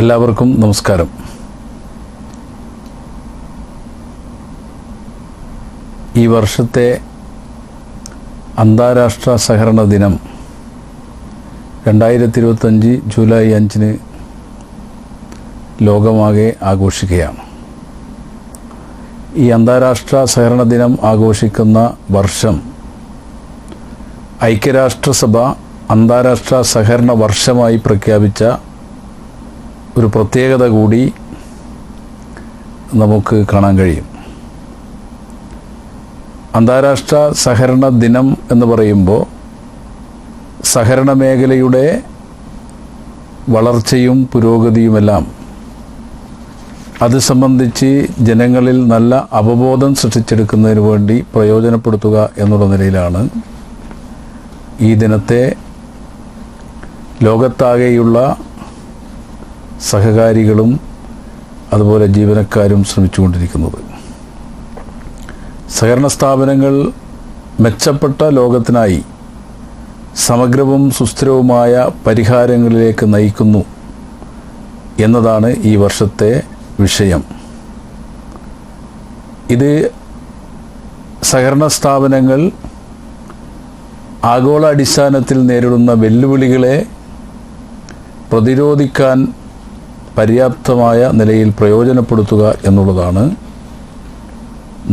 എല്ലാവർക്കും നമസ്കാരം. ഈ വർഷത്തെ അന്താരാഷ്ട്ര സഹകരണ ദിനം രണ്ടായിരത്തി ഇരുപത്തഞ്ച് ജൂലൈ അഞ്ചിന് ലോകമാകെ ആഘോഷിക്കുകയാണ്. ഈ അന്താരാഷ്ട്ര സഹകരണ ദിനം ആഘോഷിക്കുന്ന വർഷം ഐക്യരാഷ്ട്രസഭ അന്താരാഷ്ട്ര സഹകരണ വർഷമായി പ്രഖ്യാപിച്ച ഒരു പ്രത്യേകത കൂടി നമുക്ക് കാണാൻ കഴിയും. അന്താരാഷ്ട്ര സഹകരണ ദിനം എന്ന് പറയുമ്പോൾ സഹകരണ മേഖലയുടെ വളർച്ചയും പുരോഗതിയുമെല്ലാം അത് സംബന്ധിച്ച് ജനങ്ങളിൽ നല്ല അവബോധം സൃഷ്ടിച്ചെടുക്കുന്നതിന് വേണ്ടി പ്രയോജനപ്പെടുത്തുക എന്നുള്ള നിലയിലാണ് ഈ ദിനത്തെ ലോകത്താകെയുള്ള സഹകാരികളും അതുപോലെ ജീവനക്കാരും ശ്രമിച്ചുകൊണ്ടിരിക്കുന്നത്. സഹകരണ സ്ഥാപനങ്ങൾ മെച്ചപ്പെട്ട ലോകത്തിനായി സമഗ്രവും സുസ്ഥിരവുമായ പരിഹാരങ്ങളിലേക്ക് നയിക്കുന്നു എന്നതാണ് ഈ വർഷത്തെ വിഷയം. ഇത് സഹകരണ സ്ഥാപനങ്ങൾ ആഗോള അടിസ്ഥാനത്തിൽ നേരിടുന്ന വെല്ലുവിളികളെ പ്രതിരോധിക്കാൻ പര്യാപ്തമായ നിലയിൽ പ്രയോജനപ്പെടുത്തുക എന്നുള്ളതാണ്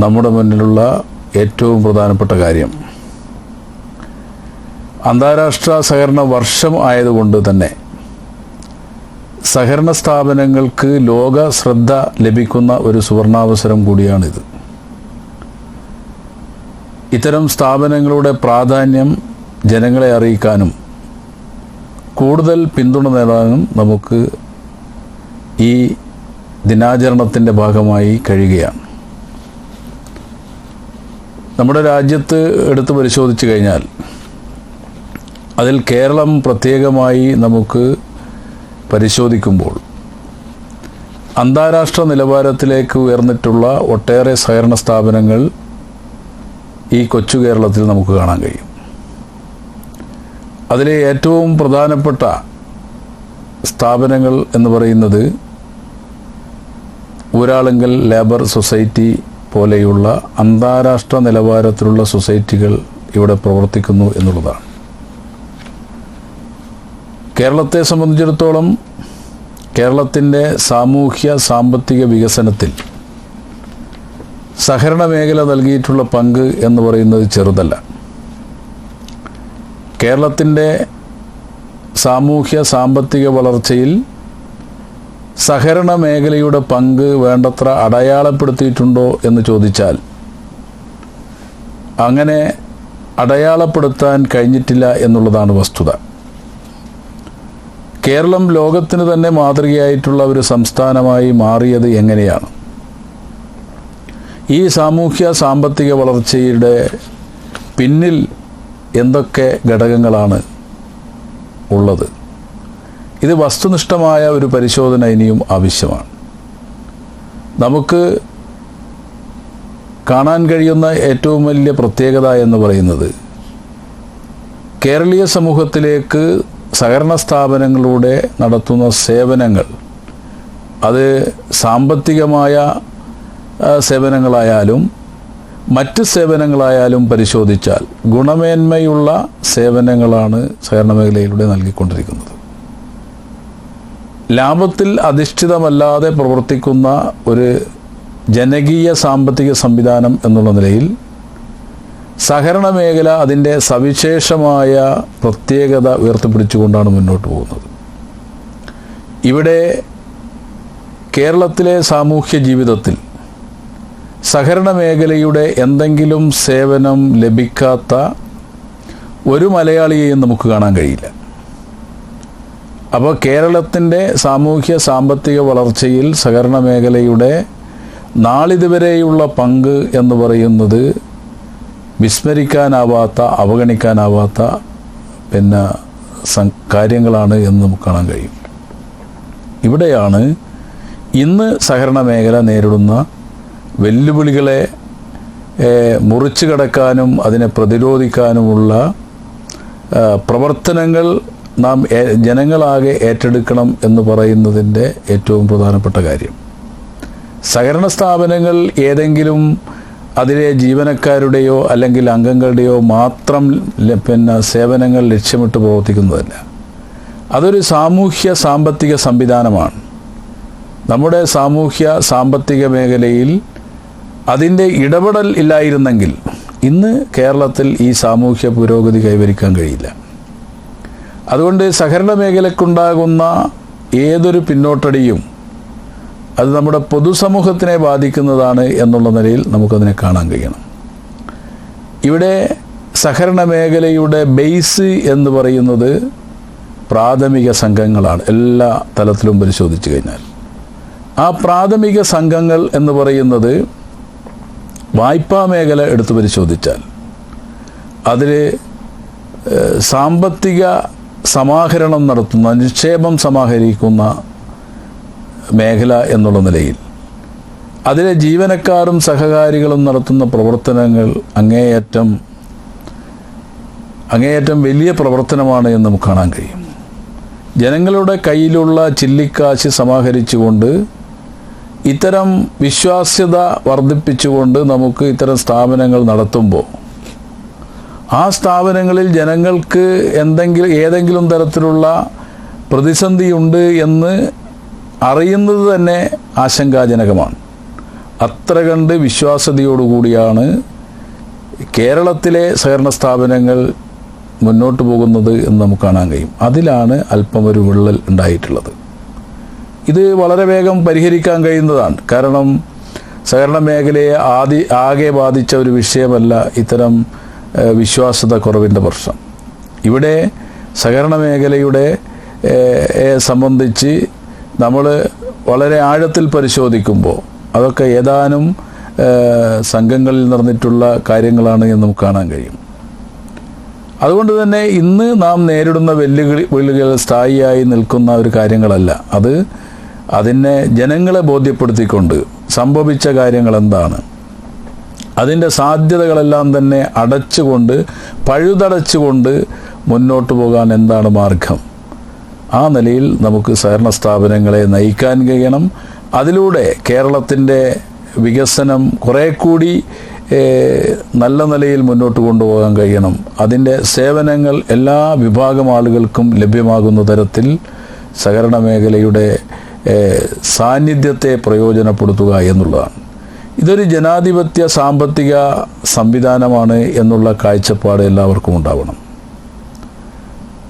നമ്മുടെ മുന്നിലുള്ള ഏറ്റവും പ്രധാനപ്പെട്ട കാര്യം. അന്താരാഷ്ട്ര സഹകരണ വർഷം ആയതുകൊണ്ട് തന്നെ സഹകരണ സ്ഥാപനങ്ങൾക്ക് ലോക ശ്രദ്ധ ലഭിക്കുന്ന ഒരു സുവർണാവസരം കൂടിയാണിത്. ഇത്തരം സ്ഥാപനങ്ങളുടെ പ്രാധാന്യം ജനങ്ങളെ അറിയിക്കാനും കൂടുതൽ പിന്തുണ നേടാനും നമുക്ക് ഈ ദിനാചരണത്തിന്റെ ഭാഗമായി കഴിയുകയാണ്. നമ്മുടെ രാജ്യത്ത് എടുത്ത് പരിശോധിച്ചു കഴിഞ്ഞാൽ അതിൽ കേരളം പ്രത്യേകമായി നമുക്ക് പരിശോധിക്കുമ്പോൾ അന്താരാഷ്ട്ര നിലവാരത്തിലേക്ക് ഉയർന്നിട്ടുള്ള ഒട്ടേറെ സഹകരണ സ്ഥാപനങ്ങൾ ഈ കൊച്ചു കേരളത്തിൽ നമുക്ക് കാണാൻ കഴിയും. അതിലെ ഏറ്റവും പ്രധാനപ്പെട്ട സ്ഥാപനങ്ങൾ എന്ന് പറയുന്നത് ഊരാളുങ്കൽ ലേബർ സൊസൈറ്റി പോലെയുള്ള അന്താരാഷ്ട്ര നിലവാരത്തിലുള്ള സൊസൈറ്റികൾ ഇവിടെ പ്രവർത്തിക്കുന്നു എന്നുള്ളതാണ്. കേരളത്തെ സംബന്ധിച്ചിടത്തോളം കേരളത്തിന്റെ സാമൂഹ്യ സാമ്പത്തിക വികസനത്തിൽ സഹകരണ മേഖല നൽകിയിട്ടുള്ള പങ്ക് എന്ന് പറയുന്നത് ചെറുതല്ല. കേരളത്തിന്റെ സാമൂഹ്യ സാമ്പത്തിക വളർച്ചയിൽ സഹകരണ മേഖലയുടെ പങ്ക് വേണ്ടത്ര അടയാളപ്പെടുത്തിയിട്ടുണ്ടോ എന്ന് ചോദിച്ചാൽ അങ്ങനെ അടയാളപ്പെടുത്താൻ കഴിഞ്ഞിട്ടില്ല എന്നുള്ളതാണ് വസ്തുത. കേരളം ലോകത്തിന് തന്നെ മാതൃകയായിട്ടുള്ള ഒരു സംസ്ഥാനമായി മാറിയത് എങ്ങനെയാണ്? ഈ സാമൂഹ്യ സാമ്പത്തിക വളർച്ചയുടെ പിന്നിൽ എന്തൊക്കെ ഘടകങ്ങളാണ് ഉള്ളത്? ഇത് വസ്തുനിഷ്ഠമായ ഒരു പരിശോധന ഇനിയും ആവശ്യമാണ്. നമുക്ക് കാണാൻ കഴിയുന്ന ഏറ്റവും വലിയ പ്രത്യേകത എന്ന് പറയുന്നത് കേരളീയ സമൂഹത്തിലേക്ക് സഹകരണ സ്ഥാപനങ്ങളിലൂടെ നടത്തുന്ന സേവനങ്ങൾ അത് സാമ്പത്തികമായ സേവനങ്ങളായാലും മറ്റ് സേവനങ്ങളായാലും പരിശോധിച്ചാൽ ഗുണമേന്മയുള്ള സേവനങ്ങളാണ് സഹകരണ മേഖലയിലൂടെ നൽകിക്കൊണ്ടിരിക്കുന്നത്. ലാഭത്തിൽ അധിഷ്ഠിതമല്ലാതെ പ്രവർത്തിക്കുന്ന ഒരു ജനകീയ സാമ്പത്തിക സംവിധാനം എന്നുള്ള നിലയിൽ സഹകരണ മേഖല അതിന്റെ സവിശേഷമായ പ്രത്യേകത ഉയർത്തിപ്പിടിച്ചുകൊണ്ടാണ് മുന്നോട്ട് പോകുന്നത്. ഇവിടെ കേരളത്തിലെ സാമൂഹ്യ ജീവിതത്തിൽ സഹകരണ മേഖലയുടെ എന്തെങ്കിലും സേവനം ലഭിക്കാത്ത ഒരു മലയാളിയെയും നമുക്ക് കാണാൻ കഴിയില്ല. അപ്പോൾ കേരളത്തിന്റെ സാമൂഹ്യ സാമ്പത്തിക വളർച്ചയിൽ സഹകരണ മേഖലയുടെ നാളിതുവരെയുള്ള പങ്ക് എന്ന് പറയുന്നത് വിസ്മരിക്കാനാവാത്ത അവഗണിക്കാനാവാത്ത പിന്നെ കാര്യങ്ങളാണ് എന്ന് നമുക്ക് കാണാൻ കഴിയും. ഇവിടെയാണ് ഇന്ന് സഹകരണ മേഖല നേരിടുന്ന വെല്ലുവിളികളെ മുറിച്ചു കടക്കാനും അതിനെ പ്രതിരോധിക്കാനുമുള്ള പ്രവർത്തനങ്ങൾ നാം ജനങ്ങളാകെ ഏറ്റെടുക്കണം എന്ന് പറയുന്നതിന്റെ ഏറ്റവും പ്രധാനപ്പെട്ട കാര്യം. സഹകരണ സ്ഥാപനങ്ങൾ ഏതെങ്കിലും അതിലെ ജീവനക്കാരുടെയോ അല്ലെങ്കിൽ അംഗങ്ങളുടെയോ മാത്രം പിന്നെ സേവനങ്ങൾ ലക്ഷ്യമിട്ട് പ്രവർത്തിക്കുന്നതല്ല. അതൊരു സാമൂഹ്യ സാമ്പത്തിക സംവിധാനമാണ്. നമ്മുടെ സാമൂഹ്യ സാമ്പത്തിക മേഖലയിൽ അതിന്റെ ഇടപെടൽ ഇല്ലായിരുന്നെങ്കിൽ ഇന്ന് കേരളത്തിൽ ഈ സാമൂഹ്യ പുരോഗതി കൈവരിക്കാൻ കഴിയില്ല. അതുകൊണ്ട് സഹകരണ മേഖലക്കുണ്ടാകുന്ന ഏതൊരു പിന്നോട്ടടിയും അത് നമ്മുടെ പൊതുസമൂഹത്തിനെ ബാധിക്കുന്നതാണ് എന്നുള്ള നിലയിൽ നമുക്കതിനെ കാണാൻ കഴിയണം. ഇവിടെ സഹകരണ മേഖലയുടെ ബേസ് എന്ന് പറയുന്നത് പ്രാഥമിക സംഘങ്ങളാണ്. എല്ലാ തലത്തിലും പരിശോധിച്ചു കഴിഞ്ഞാൽ. ആ പ്രാഥമിക സംഘങ്ങൾ എന്ന് പറയുന്നത് വായ്പാ മേഖല എടുത്തു പരിശോധിച്ചാൽ അതിൽ സാമ്പത്തിക സമാഹരണം നടത്തുന്ന നിക്ഷേപം സമാഹരിക്കുന്ന മേഖല എന്നുള്ള നിലയിൽ. അതിലെ ജീവനക്കാരും സഹകാരികളും നടത്തുന്ന പ്രവർത്തനങ്ങൾ അങ്ങേയറ്റം അങ്ങേയറ്റം വലിയ പ്രവർത്തനമാണ് എന്ന് നമുക്ക് കാണാൻ കഴിയും. ജനങ്ങളുടെ കയ്യിലുള്ള ചില്ലിക്കാശ് സമാഹരിച്ചുകൊണ്ട് ഇത്തരം വിശ്വാസ്യത വർദ്ധിപ്പിച്ചുകൊണ്ട് നമുക്ക് ഇത്തരം സ്ഥാപനങ്ങൾ നടത്തുമ്പോൾ ആ സ്ഥാപനങ്ങളിൽ ജനങ്ങൾക്ക് എന്തെങ്കിലും ഏതെങ്കിലും തരത്തിലുള്ള പ്രതിസന്ധിയുണ്ട് എന്ന് അറിയുന്നത് തന്നെ ആശങ്കാജനകമാണ്. അത്ര കണ്ട് വിശ്വാസ്യതയോടുകൂടിയാണ് കേരളത്തിലെ സഹകരണ സ്ഥാപനങ്ങൾ മുന്നോട്ട് പോകുന്നത് എന്ന് നമുക്ക് കാണാൻ കഴിയും. അതിലാണ് അല്പം ഒരു വിള്ളൽ ഉണ്ടായിട്ടുള്ളത്. ഇത് വളരെ വേഗം പരിഹരിക്കാൻ കഴിയുന്നതാണ്. കാരണം സഹകരണ മേഖലയെ ആദ്യ ആകെ ബാധിച്ച ഒരു വിഷയമല്ല. ഇത്തരം ഏഹ്, വിശ്വാസ്യത കുറവിന്റെ പ്രശ്നം. ഇവിടെ സഹകരണ മേഖലയുടെ സംബന്ധിച്ച് നമ്മൾ വളരെ ആഴത്തിൽ പരിശോധിക്കുമ്പോൾ അതൊക്കെ ഏതാനും സംഘങ്ങളിൽ നടന്നിട്ടുള്ള കാര്യങ്ങളാണ് എന്ന് നമുക്ക് കാണാൻ കഴിയും. അതുകൊണ്ട് തന്നെ ഇന്ന് നാം നേരിടുന്ന വെല്ലുവിളി വെല്ലുവിളികൾ സ്ഥായിയായി നിൽക്കുന്ന ഒരു കാര്യങ്ങളല്ല. അത് അതിനെ ജനങ്ങളെ ബോധ്യപ്പെടുത്തിക്കൊണ്ട് സംഭവിച്ച കാര്യങ്ങൾ എന്താണ് അതിന്റെ സാധ്യതകളെല്ലാം തന്നെ അടച്ചുകൊണ്ട് പഴുതടച്ചുകൊണ്ട് മുന്നോട്ട് പോകാൻ എന്താണ് മാർഗം? ആ നിലയിൽ നമുക്ക് സഹകരണ സ്ഥാപനങ്ങളെ നയിക്കാൻ കഴിയണം. അതിലൂടെ കേരളത്തിന്റെ വികസനം കുറേ കൂടി നല്ല നിലയിൽ മുന്നോട്ട് കൊണ്ടുപോകാൻ കഴിയണം. അതിന്റെ സേവനങ്ങൾ എല്ലാ വിഭാഗം ആളുകൾക്കും ലഭ്യമാകുന്ന തരത്തിൽ സഹകരണ മേഖലയുടെ സാന്നിധ്യത്തെ പ്രയോജനപ്പെടുത്തുക എന്നുള്ളതാണ്. ഇതൊരു ജനാധിപത്യ സാമ്പത്തിക സംവിധാനമാണ് എന്നുള്ള കാഴ്ചപ്പാട് എല്ലാവർക്കും ഉണ്ടാവണം.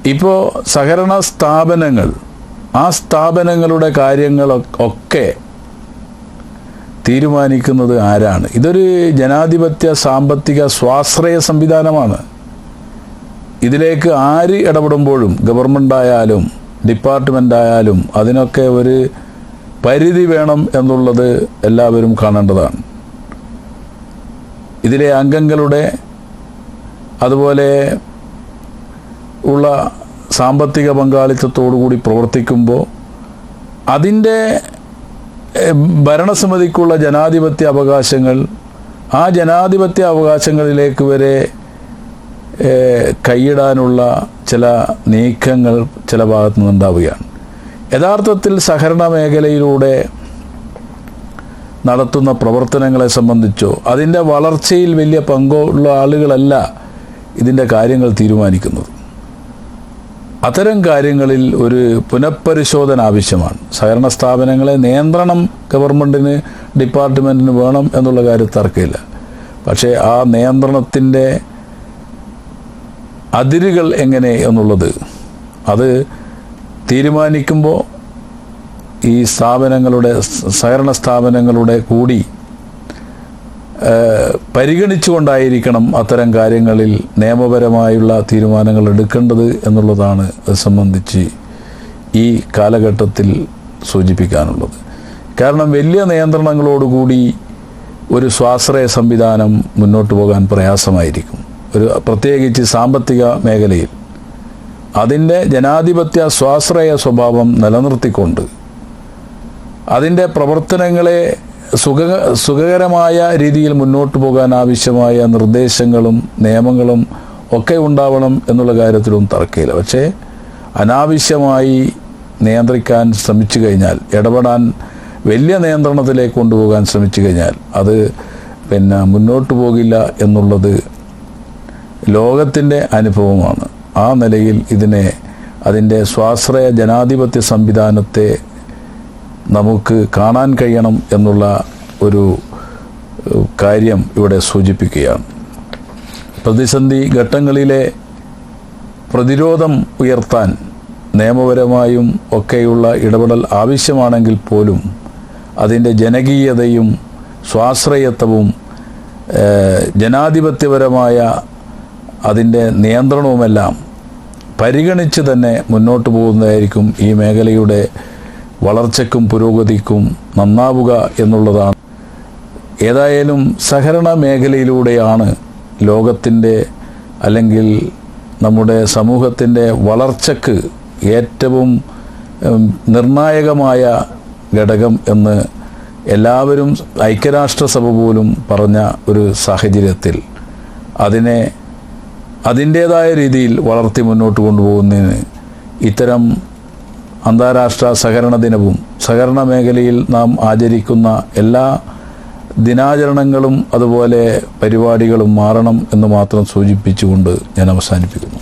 ഇപ്പോൾ സഹകരണ സ്ഥാപനങ്ങൾ ആ സ്ഥാപനങ്ങളുടെ കാര്യങ്ങൾ ഒക്കെ തീരുമാനിക്കുന്നത് ആരാണ്? ഇതൊരു ജനാധിപത്യ സാമ്പത്തിക സ്വാശ്രയ സംവിധാനമാണ്. ഇതിലേക്ക് ആര് ഇടപെടുമ്പോഴും ഗവൺമെന്റ് ആയാലും ഡിപ്പാർട്ട്മെന്റ് ആയാലും അതിനൊക്കെ ഒരു പരിധി വേണം എന്നുള്ളത് എല്ലാവരും കാണേണ്ടതാണ്. ഇതിലെ അംഗങ്ങളുടെ അതുപോലെ ഉള്ള സാമ്പത്തിക പങ്കാളിത്തത്തോടു കൂടി പ്രവർത്തിക്കുമ്പോൾ അതിന്റെ ഭരണസമിതിക്കുള്ള ജനാധിപത്യ അവകാശങ്ങൾ ആ ജനാധിപത്യ അവകാശങ്ങളിലേക്ക് വരെ കൈയിടാനുള്ള ചില നീക്കങ്ങൾ ചില ഭാഗത്തു യഥാർത്ഥത്തിൽ സഹകരണ മേഖലയിലൂടെ നടത്തുന്ന പ്രവർത്തനങ്ങളെ സംബന്ധിച്ചോ അതിന്റെ വളർച്ചയിൽ വലിയ പങ്കുള്ള ആളുകളല്ല ഇതിന്റെ കാര്യങ്ങൾ തീരുമാനിക്കുന്നത്. അത്തരം കാര്യങ്ങളിൽ ഒരു പുനഃപരിശോധന ആവശ്യമാണ്. സഹകരണ സ്ഥാപനങ്ങളെ നിയന്ത്രണം ഗവൺമെന്റിന് ഡിപ്പാർട്ട്മെന്റിന് വേണം എന്നുള്ള കാര്യം തർക്കമില്ല. പക്ഷേ ആ നിയന്ത്രണത്തിന്റെ അതിരുകൾ എങ്ങനെ എന്നുള്ളത് അത് തീരുമാനിക്കുമ്പോൾ ഈ സ്ഥാപനങ്ങളുടെ സഹകരണ സ്ഥാപനങ്ങളുടെ കൂടി പരിഗണിച്ചുകൊണ്ടായിരിക്കണം അത്തരം കാര്യങ്ങളിൽ നിയമപരമായുള്ള തീരുമാനങ്ങൾ എടുക്കേണ്ടത് എന്നുള്ളതാണ് സംബന്ധിച്ച് ഈ കാലഘട്ടത്തിൽ സൂചിപ്പിക്കാനുള്ളത്. കാരണം വലിയ നിയന്ത്രണങ്ങളോടുകൂടി ഒരു സ്വാശ്രയ സംവിധാനം മുന്നോട്ട് പോകാൻ പ്രയാസമായിരിക്കും. ഒരു പ്രത്യേകിച്ച് സാമ്പത്തിക മേഖലയിൽ. അതിന്റെ ജനാധിപത്യ സ്വാശ്രയ സ്വഭാവം നിലനിർത്തിക്കൊണ്ട് അതിന്റെ പ്രവർത്തനങ്ങളെ സുഖ സുഖകരമായ രീതിയിൽ മുന്നോട്ട് പോകാൻ ആവശ്യമായ നിർദ്ദേശങ്ങളും നിയമങ്ങളും ഒക്കെ ഉണ്ടാവണം എന്നുള്ള കാര്യത്തിലും തർക്കമില്ല പക്ഷേ അനാവശ്യമായി നിയന്ത്രിക്കാൻ ശ്രമിച്ചു കഴിഞ്ഞാൽ ഇടപെടാൻ വലിയ നിയന്ത്രണത്തിലേക്ക് കൊണ്ടുപോകാൻ ശ്രമിച്ചു കഴിഞ്ഞാൽ അത് പിന്നെ മുന്നോട്ട് പോകില്ല എന്നുള്ളത് ലോകത്തിന്റെ അനുഭവമാണ്. ആ നിലയിൽ ഇതിനെ അതിന്റെ സ്വാശ്രയ ജനാധിപത്യ സംവിധാനത്തെ നമുക്ക് കാണാൻ കഴിയണം എന്നുള്ള ഒരു കാര്യം ഇവിടെ സൂചിപ്പിക്കുകയാണ്. പ്രതിസന്ധി ഘട്ടങ്ങളിലെ പ്രതിരോധം ഉയർത്താൻ നിയമപരമായും ഒക്കെയുള്ള ഇടപെടൽ ആവശ്യമാണെങ്കിൽ പോലും അതിന്റെ ജനകീയതയും സ്വാശ്രയത്വവും ജനാധിപത്യപരമായ അതിന്റെ നിയന്ത്രണവുമെല്ലാം പരിഗണിച്ച് തന്നെ മുന്നോട്ട് പോകുന്നതായിരിക്കും ഈ മേഖലയുടെ വളർച്ചയ്ക്കും പുരോഗതിക്കും നന്നാവുക എന്നുള്ളതാണ്. ഏതായാലും സഹകരണ മേഖലയിലൂടെയാണ് ലോകത്തിന്റെ അല്ലെങ്കിൽ നമ്മുടെ സമൂഹത്തിന്റെ വളർച്ചയ്ക്ക് ഏറ്റവും നിർണായകമായ ഘടകം എന്ന് എല്ലാവരും ഐക്യരാഷ്ട്രസഭ പോലും പറഞ്ഞ ഒരു സാഹചര്യത്തിൽ. അതിനെ അതിന്റേതായ രീതിയിൽ വളർത്തി മുന്നോട്ട് കൊണ്ടുപോകുന്നതിന് ഇത്തരം അന്താരാഷ്ട്ര സഹകരണ ദിനവും സഹകരണ മേഖലയിൽ നാം ആചരിക്കുന്ന എല്ലാ ദിനാചരണങ്ങളും അതുപോലെ പരിപാടികളും മാറണം എന്ന് മാത്രം സൂചിപ്പിച്ചുകൊണ്ട് ഞാൻ അവസാനിപ്പിക്കുന്നു.